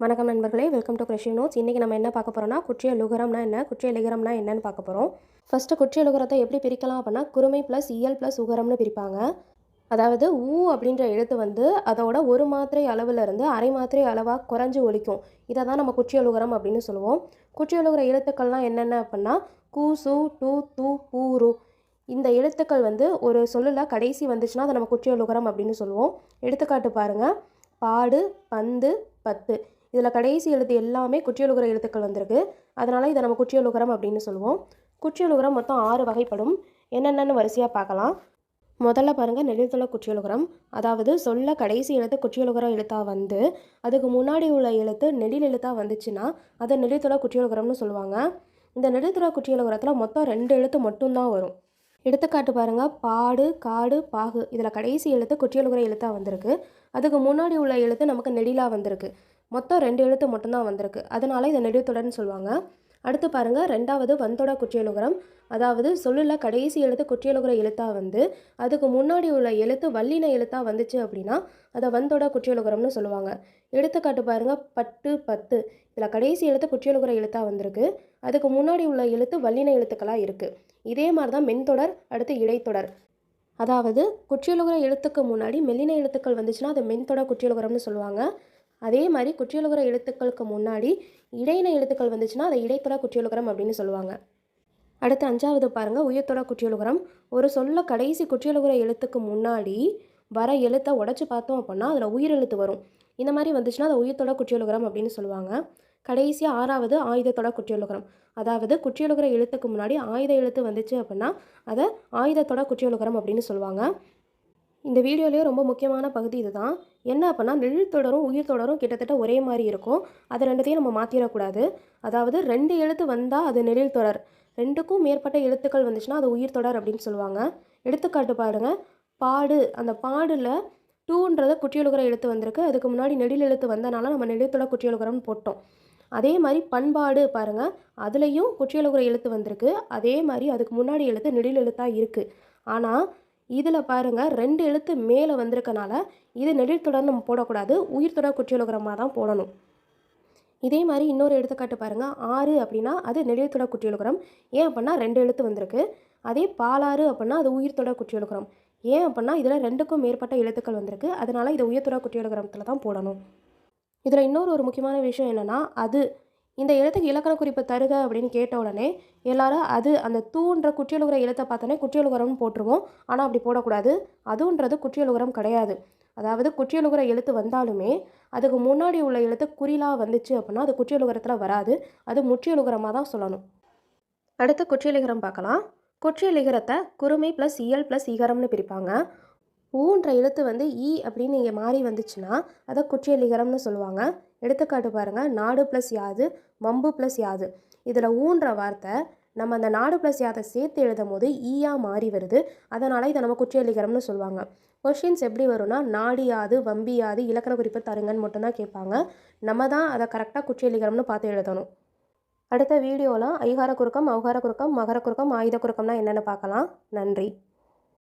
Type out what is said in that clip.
வணக்கம் நண்பர்களே welcome to Krishi notes இன்றைக்கி நம்ம என்ன பார்க்க போகிறோம்னா குற்றிய லுகரம்னா என்ன குற்றிய லிகரம்னா என்னன்னு பார்க்க போகிறோம் ஃபஸ்ட்டு குற்றிய லுகரத்தை எப்படி பிரிக்கலாம் அப்படின்னா குருமை ப்ளஸ் இயல் ப்ளஸ் உகரம்னு பிரிப்பாங்க. அதாவது ஊ அப்படின்ற எழுத்து வந்து அதோட ஒரு மாத்திரை அளவிலிருந்து அரை மாத்திரை அளவாக குறைஞ்சு ஒழிக்கும் இதை தான் நம்ம குற்றியலுகரம் அப்படின்னு சொல்லுவோம். குற்றியலுகிற எழுத்துக்கள்லாம் என்னென்ன அப்படின்னா கூ சு டு து பூ ரு. இந்த எழுத்துக்கள் வந்து ஒரு சொல்லில் கடைசி வந்துச்சுன்னா அதை நம்ம குற்றியலுகரம் அப்படின்னு சொல்லுவோம். எடுத்துக்காட்டு பாருங்கள் பாடு பந்து பத்து. இதில் கடைசி எழுத்து எல்லாமே குற்றியலுகர எழுத்துக்கள் வந்திருக்கு. அதனால் இதை நம்ம குற்றியலுகரம் அப்படின்னு சொல்லுவோம். குற்றியலுகரம் மொத்தம் ஆறு வகைப்படும். என்னென்னு வரிசையாக பார்க்கலாம். முதல்ல பாருங்கள் நெடில்தொலை குற்றியலுகரம். அதாவது சொல்ல கடைசி எழுத்து குற்றியலுகரம் எழுத்தாக வந்து அதுக்கு முன்னாடி உள்ள எழுத்து நெடில் எழுத்தாக வந்துச்சுன்னா அதை நெடில்தொலை குற்றியலுகரம்னு சொல்லுவாங்க. இந்த நெடுத்துற குற்றியலுகரத்தில் மொத்தம் ரெண்டு எழுத்து மட்டும்தான் வரும். எடுத்துக்காட்டு பாருங்கள் பாடு காடு பாகு. இதில் கடைசி எழுத்து குற்றியலுகர எழுத்தாக வந்திருக்கு. அதுக்கு முன்னாடி உள்ள எழுத்து நமக்கு நெடிலாக வந்திருக்கு. மொத்தம் ரெண்டு எழுத்து மட்டும்தான் வந்திருக்கு. அதனால் இதை நெடுத்தொடர்னு சொல்லுவாங்க. அடுத்து பாருங்கள் ரெண்டாவது வன்தொட குற்றியலுகரம். அதாவது சொல்லில் கடைசி எழுத்து குற்றியலுகர எழுத்தாக வந்து அதுக்கு முன்னாடி உள்ள எழுத்து வல்லின எழுத்தாக வந்துச்சு அப்படின்னா அதை வன்தொட குற்றியலுகரம்னு சொல்லுவாங்க. எடுத்துக்காட்டு பாருங்கள் பட்டு பத்து. இதில் கடைசி எழுத்து குற்றியலுகர எழுத்தாக வந்திருக்கு. அதுக்கு முன்னாடி உள்ள எழுத்து வல்லின எழுத்துக்களாக இருக்குது இதே மாதிரி தான் மென்தொடர் அடுத்து இடைத்தொடர். அதாவது குற்றியலுகர எழுத்துக்கு முன்னாடி மெல்லின எழுத்துக்கள் வந்துச்சுன்னா அது மென்தொடர் குற்றியலுகரம்னு சொல்லுவாங்க. அதே மாதிரி குற்றியலுகர எழுத்துக்களுக்கு முன்னாடி இடையின எழுத்துக்கள் வந்துச்சுன்னா அதை இடைத்தொடர் குற்றியலுகரம் அப்படின்னு சொல்லுவாங்க. அடுத்து அஞ்சாவது பாருங்கள் உயர்த்தொடர் குற்றியலுகரம். ஒரு சொல்ல கடைசி குற்றியலுகர எழுத்துக்கு முன்னாடி வர எழுத்தை உடச்சி பார்த்தோம் அப்படின்னா அதில் உயிர் எழுத்து வரும். இந்த மாதிரி வந்துச்சுன்னா அதை உயிர்த்தொட குற்றியலுகரம் அப்படின்னு சொல்லுவாங்க. கடைசியாக ஆறாவது ஆயுதத்தொட குற்றியலுகரம். அதாவது குற்றியலுகர எழுத்துக்கு முன்னாடி ஆயுத எழுத்து வந்துச்சு அப்படின்னா அதை ஆயுதத்தொட குற்றியலுகரம் அப்படின்னு சொல்லுவாங்க. இந்த வீடியோலேயே ரொம்ப முக்கியமான பகுதி இதுதான். என்ன அப்படின்னா நெல் தொடரும் உயிர் தொடரும் கிட்டத்தட்ட ஒரே மாதிரி இருக்கும். அது ரெண்டுத்தையும் நம்ம மாற்றிடக்கூடாது அதாவது ரெண்டு எழுத்து வந்தால் அது நெழில் தொடர். ரெண்டுக்கும் மேற்பட்ட எழுத்துக்கள் வந்துச்சுன்னா அது உயிர் தொடர் அப்படின்னு சொல்லுவாங்க எடுத்துக்காட்டு பாருங்கள் பாடு. அந்த பாடில் டூன்றத குற்றியலுகர எழுத்து வந்திருக்கு. அதுக்கு முன்னாடி நெடில் எழுத்து வந்தனால நம்ம நெடில்தொடர் குற்றியலுகரம்னு போட்டோம். அதே மாதிரி பண்பாடு பாருங்கள் அதுலேயும் குற்றியலுகர எழுத்து வந்திருக்கு. அதே மாதிரி அதுக்கு முன்னாடி எழுத்து நெடில் எழுத்தாக இருக்குது ஆனால் இதில் பாருங்கள் ரெண்டு எழுத்து மேலே வந்திருக்கனால இது நெடில்தொடர் நம்ம போடக்கூடாது உயிர்த்தொடர் குற்றியலுகரமாக தான் போடணும். இதே மாதிரி இன்னொரு எடுத்துக்காட்டு பாருங்கள் ஆறு அப்படின்னா அது நெடில்தொடர் குற்றியலுகரம். ஏன் அப்படின்னா ரெண்டு எழுத்து வந்திருக்கு. அதே பாலாறு அப்படின்னா அது உயிர்த்தொடர் குற்றியலுகரம். ஏன் அப்படின்னா இதில் ரெண்டுக்கும் மேற்பட்ட எழுத்துக்கள் வந்திருக்கு அதனால் இதை உயர்த்தொடர் குற்றியலுகரத்தில் தான் போடணும். இதில் இன்னொரு ஒரு முக்கியமான விஷயம் என்னென்னா அது இந்த எழுத்துக்கு இலக்கண குறிப்பு தருக அப்படின்னு கேட்ட உடனே எல்லாரும் அது அந்த தூன்ற குற்றியலுகர எழுத்தை பார்த்தோன்னே குற்றியலுகரம்னு போட்டுருவோம். ஆனால் அப்படி போடக்கூடாது. அதுன்றது குற்றியலுகரம் கிடையாது. அதாவது குற்றியலுகர எழுத்து வந்தாலுமே அதுக்கு முன்னாடி உள்ள எழுத்து குறிலாக வந்துச்சு அப்படின்னா அது குற்றியலுகரத்தில் வராது. அது முற்றியலுகரமாக தான் சொல்லணும். அடுத்து குற்றியலிகரம் பார்க்கலாம். குற்றியலிகரத்தை குறுமை ப்ளஸ் இயல் ப்ளஸ் இகரம்னு பிரிப்பாங்க. ஊன்ற எழுத்து வந்து ஈ அப்படின்னு இங்கே மாறி வந்துச்சுன்னா அதை குற்றியலிகரம்னு சொல்லுவாங்க. எடுத்துக்காட்டு பாருங்கள் நாடு ப்ளஸ் யாது வம்பு ப்ளஸ் யாது. இதில் ஊன்ற வார்த்தை நம்ம அந்த நாடு ப்ளஸ் யாதை சேர்த்து எழுதும் போது ஈயா e மாறி வருது. அதனால் இதை நம்ம குற்றியலிகரம்னு சொல்லுவாங்க. கொஷின்ஸ் எப்படி வரும்னா நாடியாது வம்பியாது இலக்கண குறிப்பு தருங்கன்னு மட்டும்தான் கேட்பாங்க. நம்ம தான் அதை கரெக்டாக குற்றியலிகரம்னு பார்த்து எழுதணும். அடுத்த வீடியோவில் ஐகார குறுக்கம் அவுகார குறுக்கம் மகர குறுக்கம் ஆயுத குறுக்கம்னா என்னென்னு பார்க்கலாம். நன்றி.